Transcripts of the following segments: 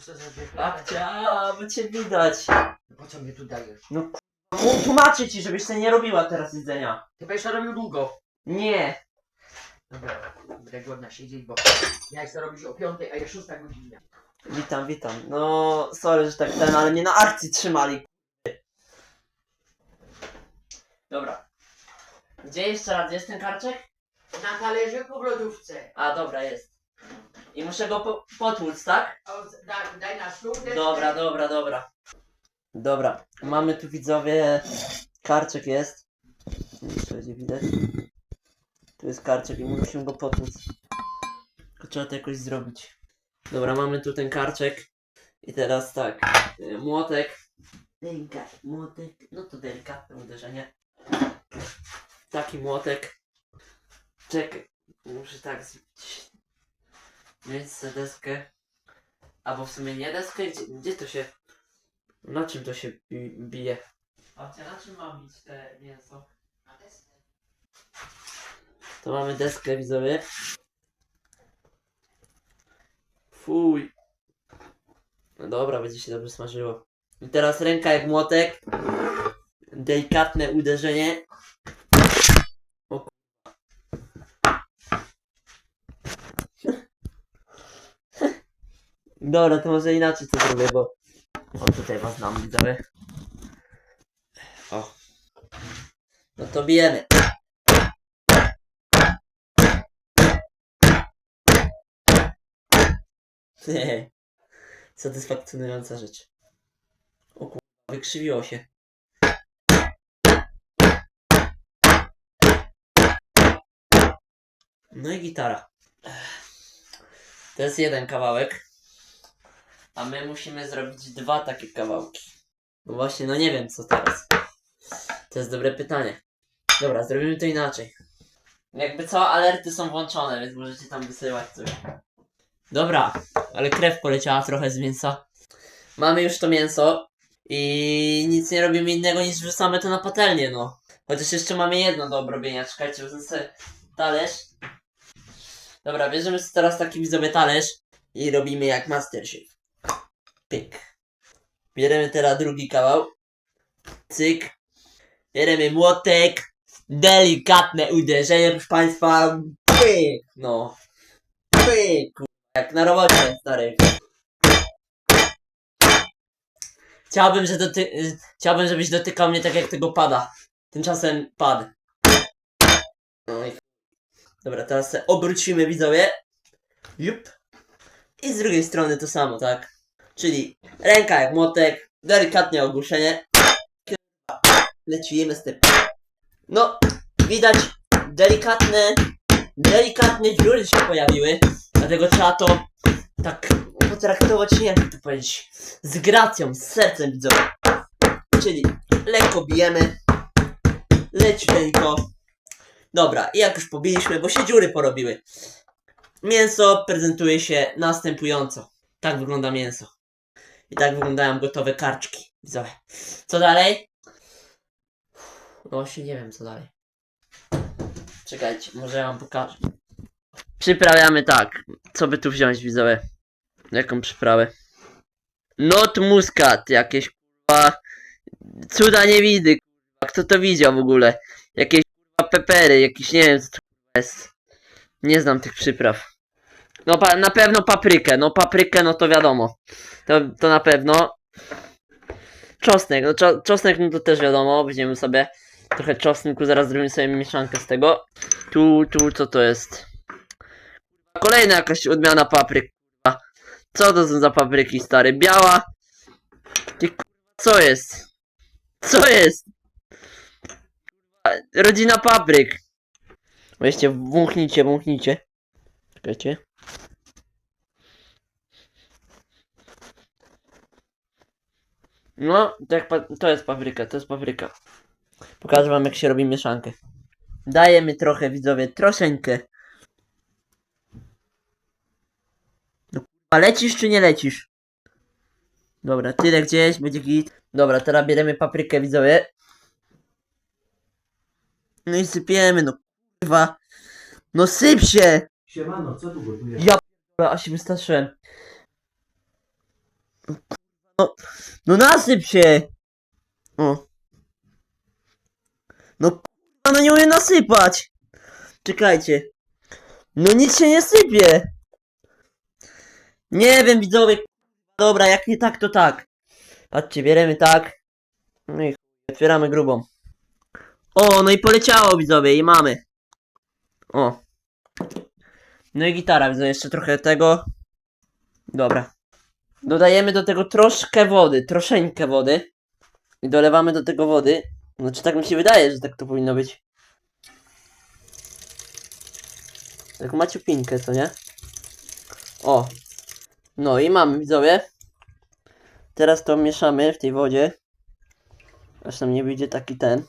Co za dwie Babcia, bo cię widać. Po co mnie tu dajesz? No tłumaczę ci, żebyś sobie nie robiła teraz jedzenia. Ty będziesz to robił długo. Nie. Dobra, będę głodna siedzieć, bo ja chcę robić o piątej, a jest szósta godzina. Witam, witam. No, sorry, że tak ten, ale mnie na akcji trzymali. Dobra. Gdzie jeszcze raz jest ten karczek? Na talerzyku w lodówce. A, dobra, jest. I muszę go po potłuc, tak? O, daj, daj na deskę. Dobra, dobra, dobra. Dobra, mamy tu widzowie. Karczek jest. Nie wiem, czy będzie widać. Tu jest karczek i musimy go potłuc. Tylko trzeba to jakoś zrobić. Dobra, mamy tu ten karczek. I teraz tak. y, Młotek. Delikatny młotek. No to delikatne uderzenie. Taki młotek. Czekaj. Muszę tak zrobić. Mieć sobie deskę. Albo w sumie nie deskę, gdzie, gdzie to się... Na czym to się bi bije? Babcia, na czym mam bić te mięso? Na deskę. To mamy deskę, widzowie. Fuj. No dobra, będzie się dobrze smażyło. I teraz ręka jak młotek. Delikatne uderzenie. Dobra, to może inaczej to zrobię, bo... O, tutaj was znam, widzowie. O. No to bijemy. Satysfakcjonująca rzecz. O kur... wykrzywiło się. No i gitara. To jest jeden kawałek. A my musimy zrobić dwa takie kawałki. No właśnie, no nie wiem co teraz. To jest dobre pytanie. Dobra, zrobimy to inaczej. Jakby co, alerty są włączone, więc możecie tam wysyłać coś. Dobra, ale krew poleciała trochę z mięsa. Mamy już to mięso i nic nie robimy innego niż wrzucamy to na patelnię, no. Chociaż jeszcze mamy jedno do obrobienia, czekajcie, wezmę sobie talerz. Dobra, bierzemy teraz taki widzowy talerz i robimy jak Masterchef. Bierzemy teraz drugi kawał. Cyk. Bierzemy młotek. Delikatne uderzenie, proszę Państwa. Pyk. No. Pyk. Jak na robocie, stary. Chciałbym, że doty... Chciałbym, żebyś dotykał mnie tak jak tego pada. Tymczasem pad. No i... Dobra, teraz obrócimy widzowie. Jup. I z drugiej strony to samo, tak? Czyli ręka jak młotek, delikatnie ogłuszenie. Lecimy z tym. No, widać delikatne, delikatne dziury się pojawiły. Dlatego trzeba to tak potraktować, nie jak to powiedzieć, z gracją, z sercem widzowie. Czyli lekko bijemy, leciuteńko. Dobra, i jak już pobiliśmy, bo się dziury porobiły. Mięso prezentuje się następująco. Tak wygląda mięso. I tak wyglądają gotowe karczki. Widzowie. Co dalej? No właśnie nie wiem co dalej. Czekajcie, może ja wam pokażę. Przyprawiamy tak. Co by tu wziąć, widzowie? Jaką przyprawę? Not muskat, jakieś kurwa. Cuda nie widy, kurwa. Kto to widział w ogóle? Jakieś kurwa pepery, jakieś nie wiem co to jest. Nie znam tych przypraw. No pa, na pewno paprykę, no paprykę no to wiadomo. To, to na pewno. Czosnek, no czo, czosnek no to też wiadomo, weźmiemy sobie trochę czosnku, zaraz zrobimy sobie mieszankę z tego. Tu, tu, co to jest? Kolejna jakaś odmiana papryk. Co to są za papryki, stary? Biała? Co jest? Co jest? Rodzina papryk. Weźcie, wąchnijcie, wąchnijcie. Czekajcie. No, to, jak pa- to jest papryka, to jest papryka. Pokażę wam jak się robi mieszankę. Dajemy trochę widzowie, troszeczkę. No kurwa, lecisz czy nie lecisz? Dobra, tyle gdzieś, będzie git. Dobra, teraz bierzemy paprykę widzowie. No i sypiemy, no kurwa. No syp się! Siemano, co tu gotujesz? Ja Dobra, a się wystraszyłem. No, no nasyp się! O. No kurwa, no nie umiem nasypać! Czekajcie. No nic się nie sypie! Nie wiem widzowie, dobra, jak nie tak to tak. Patrzcie, bierzemy tak. No i otwieramy grubą. O, no i poleciało widzowie i mamy. O. No i gitara, widzę jeszcze trochę tego. Dobra. Dodajemy do tego troszkę wody, troszeńkę wody. I dolewamy do tego wody. Znaczy tak mi się wydaje, że tak to powinno być. Tak maciupinkę, co nie? O. No i mamy, widzowie. Teraz to mieszamy w tej wodzie. Aż nam nie wyjdzie taki ten.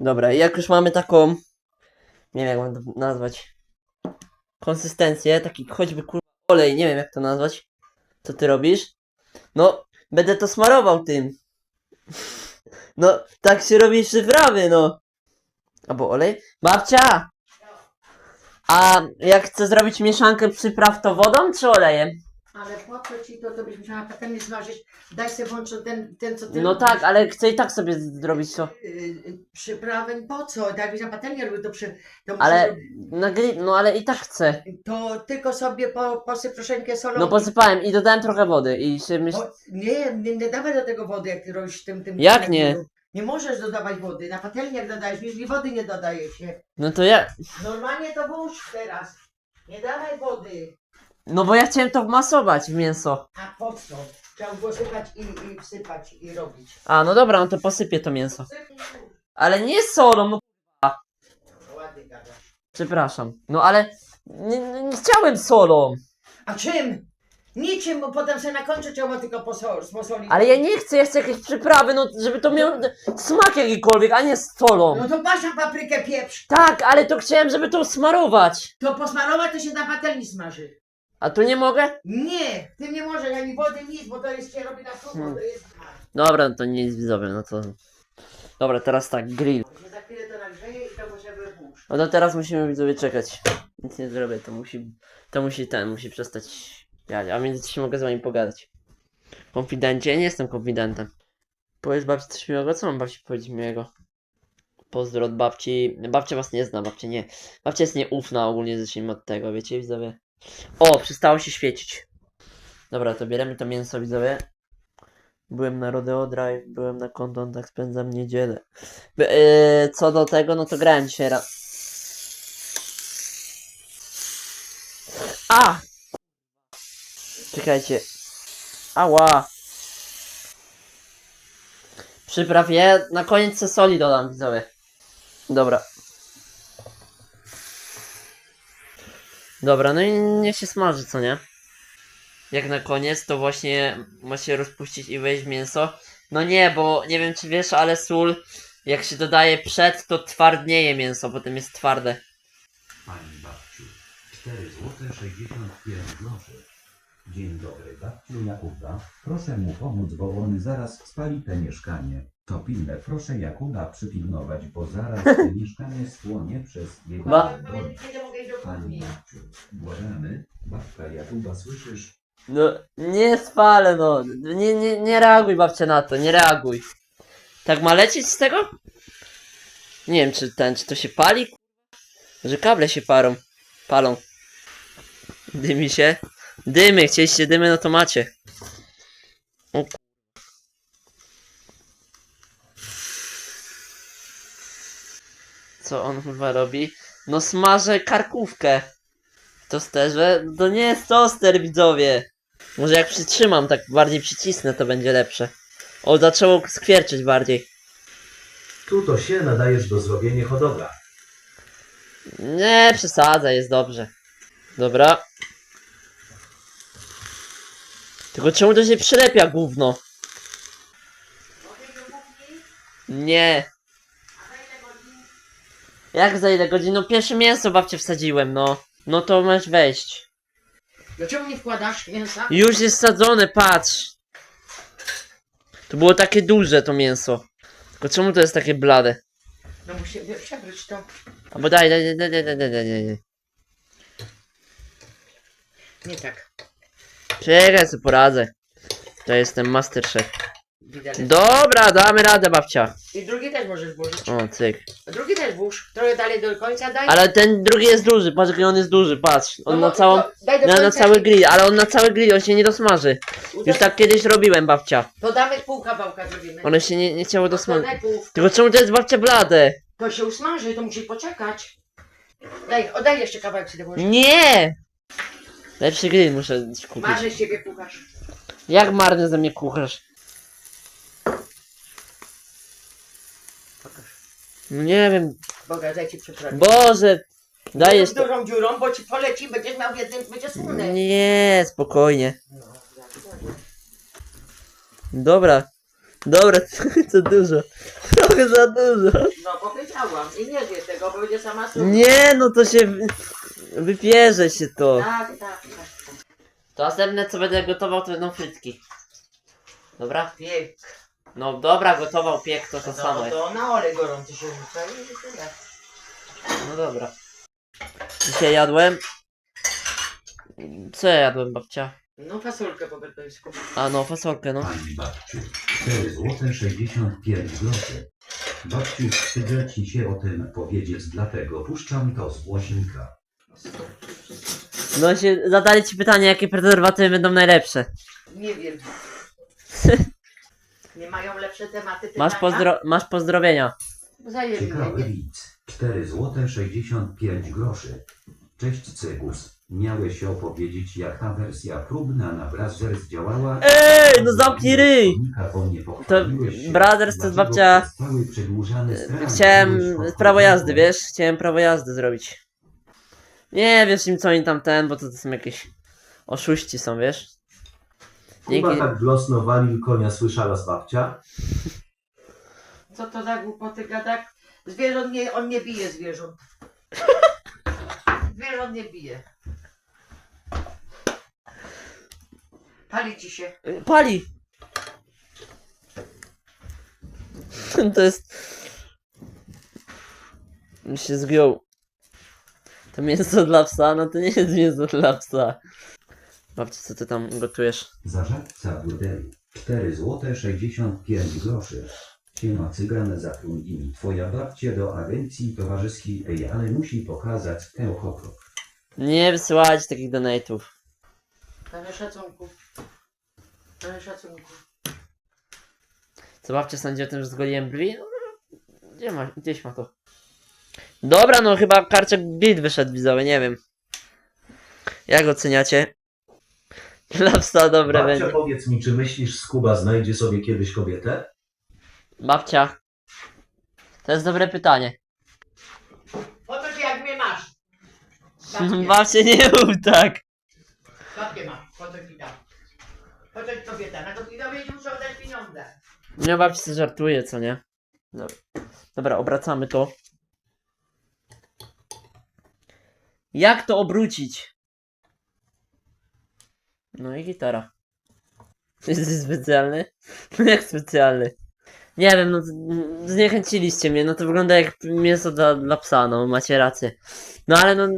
Dobra, i jak już mamy taką... Nie wiem jak mam to nazwać. Konsystencję, taki choćby kur... olej, nie wiem jak to nazwać. Co ty robisz? No, będę to smarował tym. No, tak się robi przyprawy, no. Albo olej? Babcia! A jak chcę zrobić mieszankę przypraw, to wodą czy olejem? Ale po co ci to, to byś musiała potem nie zważyć. Daj sobie włączyć ten, ten co ty No robisz. tak, ale chcę i tak sobie zrobić to. Yy, yy, Przyprawy po co? Tak jakbyś na patelnię robił, to przy... To Ale- musisz- Na gri- no ale i tak chcę. To tylko sobie po, posyp troszeczkę solą. No posypałem i dodałem trochę wody i się myśl... Bo, nie, nie, nie dawaj do tego wody, jak ty robisz tym... tym Jak tym- nie? Nie możesz dodawać wody. Na patelni jak dodajesz, jeżeli wody nie dodaje się. No to ja... Normalnie to włóż teraz. Nie dawaj wody. No bo ja chciałem to wmasować w mięso. A po co? Trzeba było sypać i, i wsypać i robić. A, no dobra, no to posypię to mięso. Ale nie solą, no Ładnie gadasz. przepraszam. No ale nie, nie, nie chciałem solą. A czym? Niczym, bo potem sobie na końcu trzeba tylko posol, posolić. Ale ja nie chcę, ja chcę jakieś przyprawy, no żeby to miał smak jakikolwiek, a nie z solą. No to masz na paprykę pieprz. Tak, ale to chciałem, żeby to smarować. To posmarować to się na patelni smaży. A tu nie mogę? Nie, ty nie możesz ani wody, nic, bo to jest się robi na sucho, Hmm. to jest... Dobra, no to nic widzowie, no to... Dobra, teraz tak, grill. Się za chwilę to nagrzeje i to. No to teraz musimy widzowie czekać. Nic nie zrobię, to musi... To musi ten, musi przestać... Ja, a w międzyczasie mogę z wami pogadać. Konfidencie? Ja nie jestem konfidentem. Powiesz babci coś miłego? Co mam babci powiedzieć miłego? Pozdro od babci. Babcia was nie zna, babcia nie. Babcia jest nieufna ogólnie, zacznijmy od tego, wiecie widzowie? O, przestało się świecić. Dobra, to bierzemy to mięso widzowie. Byłem na Rodeo Drive, byłem na konton, tak spędzam niedzielę. B- yy, co do tego, no to grałem dzisiaj raz. A! Czekajcie. Ała! Przypraw je, na koniec se soli dodam, widzowie. Dobra. Dobra, no i niech się smaży, co nie? Jak na koniec, to właśnie ma się rozpuścić i wejść mięso. No nie, bo nie wiem czy wiesz, ale sól, jak się dodaje przed, to twardnieje mięso, potem jest twarde. Pani babciu, 4 zł 65 groszy. Dzień dobry, babciu Jakuba. Proszę mu pomóc, bo on zaraz spali te mieszkanie. To pilne, proszę Jakuba przypilnować, bo zaraz te mieszkanie spłonie przez jego Ba- Pani babciu, błagamy, babka Jakuba, słyszysz? No, nie spalę, no. Nie, nie, nie reaguj babcia na to, nie reaguj. Tak ma lecieć z tego? Nie wiem, czy ten, czy to się pali? Że kable się parą, palą. Dymi się. Dymy, chcieliście dymy, no to macie. O k- Co on chyba robi? No smażę karkówkę. W tosterze? To nie jest toster, widzowie. Może jak przytrzymam, tak bardziej przycisnę, to będzie lepsze. O, zaczęło skwierczyć bardziej. Tu to się nadajesz do zrobienia hodowla. Nie, przesadzaj, jest dobrze. Dobra. Tylko czemu to się przylepia gówno? Nie. A za ile godzin? Jak za ile godzin? No pierwsze mięso babcie wsadziłem, no. No to masz wejść. Dlaczego nie wkładasz mięsa? Już jest sadzone, patrz. To było takie duże to mięso. Tylko czemu to jest takie blade? No muszę przewróć to. Albo daj, daj, daj, daj, daj, daj, daj, daj. Nie tak. Czekaj, sobie poradzę. To jestem masterchef. Widelec. Dobra, damy radę, babcia. I drugi też możesz włożyć. O, cyk. Drugi też włóż. Trochę dalej do końca daj. Ale ten drugi jest duży, patrz jaki on jest duży, patrz. On No, na całą... to Daj do Na, końca na cały i- grill, ale on na cały grill, on się nie dosmaży. uda- Już tak kiedyś robiłem, babcia. To damy pół kawałka zrobimy. One się nie, nie chciało No to dosmażyć. daj pół. Tylko czemu to jest babcia blade? To się usmaży, to musi poczekać. Daj, oddaj jeszcze kawałek sobie włożyć. Nie! Lepszy grill muszę kupić. Marzy z ciebie kucharz. Jak marny ze mnie kucharz? Pokaż. No nie wiem. Boga, daj ci. Boże! Dajesz Z dużą dziurą, bo ci poleci, będziesz miał w jednym, będzie słone. Nie, spokojnie. No. Dobra. Dobra, co dużo. Trochę za dużo. No powiedziałam i nie zjesz tego, bo będzie sama słona. Nie, no to się... wy- Wypierze się to. Tak, tak, tak. To następne co będę gotował to będą frytki. Dobra? Piek. No dobra, gotował piek to to samo No jest. to na olej gorący się rzuca i tyle. No dobra. Dzisiaj jadłem. Co ja jadłem, babcia? No fasolkę po bertońsku. A no, fasolkę, no. Pani babciu, 4 złote 65 groszy. Babciu, wstydzę ci się o tym powiedzieć, dlatego puszczam to z głośnika. No się zadali ci pytanie, jakie prezerwatywy będą najlepsze. Nie wiem. Nie mają lepsze tematy Masz, pytania? pozdro masz pozdrowienia. Ciekawy mnie. widz. 4 złote 65 groszy. Cześć Cygus. Miałeś opowiedzieć jak ta wersja próbna na Brazzers działała. Ej, no zamknij ryj! To Brothers to jest babcia- Chciałem prawo jazdy, wiesz? Chciałem prawo jazdy zrobić. Nie wiesz im co oni tam ten, bo to, to są jakieś oszuści są, wiesz? Dzięki. Kuba tak walił konia, słyszała z babcia. Co to za głupoty gada? Zwierząt nie, on nie bije zwierząt. Zwierząt nie bije. Pali ci się. Pali! To jest... Mi się zgiął. To mięso dla psa? No to nie jest mięso dla psa. Babci, co ty tam gotujesz? Zarządca burdelu. 4 złote 65 groszy. Siema cygan zatrudnij mi twoja babcia do agencji towarzyskiej, ej, ale musi pokazać tę hoko. Nie wysyłać takich donate'ów. Trochę szacunku. Trochę szacunku. Co babcia sądzi o tym, że zgoliłem brwi? No, Gdzie ma, gdzieś ma to. Dobra, no chyba karczek bit wyszedł widzowie, nie wiem. Jak oceniacie? Dla psa dobre Babcia, będzie. powiedz mi, czy myślisz, Skuba znajdzie sobie kiedyś kobietę? Babcia. To jest dobre pytanie. Po to, że jak mnie masz. Babcie, Babcia nie mów tak. babcie masz. Po to ci dam. Po to ci kobieta. Na kobietowie muszę oddać pieniądze. Nie babci sobie żartuje, co nie? Dobra. Dobra, obracamy to. Jak to obrócić? No i gitara. Jesteś specjalny? Jak specjalny? Nie wiem, no zniechęciliście mnie, no to wygląda jak mięso dla, dla psa, no macie rację. No ale no...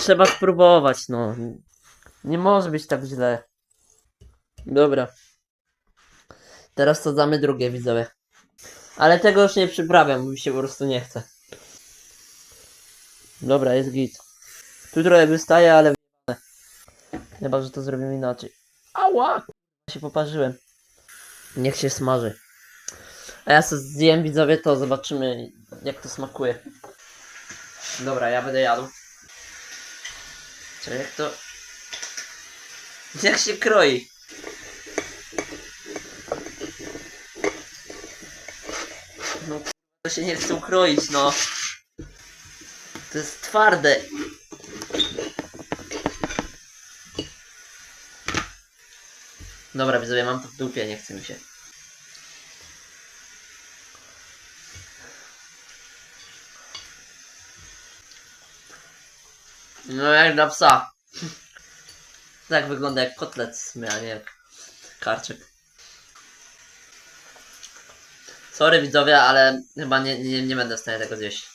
Trzeba spróbować, no. Nie może być tak źle. Dobra. Teraz to damy drugie widzowie. Ale tego już nie przyprawiam, bo mi się po prostu nie chce. Dobra, jest git. Tu trochę wystaje, ale. Chyba, że to zrobimy inaczej. Ała! się poparzyłem. Niech się smaży. A ja sobie zjem widzowie to, zobaczymy jak to smakuje. Dobra, ja będę jadł. Czekaj, jak to... Jak się kroi? No to się nie chce ukroić, no. To jest twarde. Dobra, widzowie, mam to w dupie, nie chce mi się. No jak dla psa. Tak wygląda jak kotlet w sumie, a nie jak karczek. Sorry widzowie, ale chyba nie, nie, nie będę w stanie tego zjeść.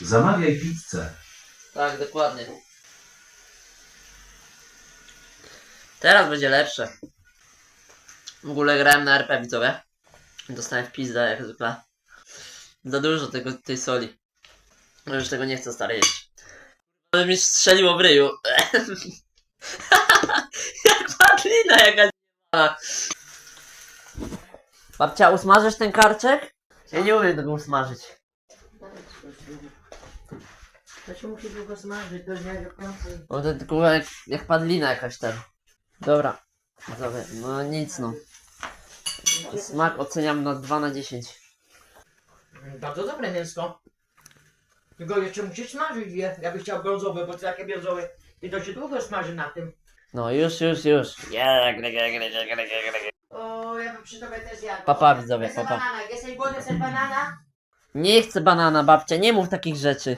Zamawiaj pizzę. Tak, dokładnie. Teraz będzie lepsze. W ogóle grałem na RP widzowie. Dostałem w pizdę jak zwykle. Za dużo tego, tej soli. No już tego nie chcę stary jeść. Ale mi strzeliło w ryju. jak padlina jakaś. Babcia, usmażysz ten karczek? Ja nie umiem tego usmażyć. To się musi długo smażyć, to nie końca. Bo to tylko jak, jak padlina jakaś ten. Dobra. Dobra, no nic no. Smak oceniam na 2 na 10. Bardzo dobre mięsko. Tylko jeszcze musisz smażyć je. Ja bym chciał brązowe, bo to takie brązowe. I to się długo smaży na tym. No już, już, już. O, ja bym przy tobie też jadł. Papa, widzowie, Chcę papa. banana. Jesteś głodny, chcesz banana? Nie chcę banana babcia, nie mów takich rzeczy.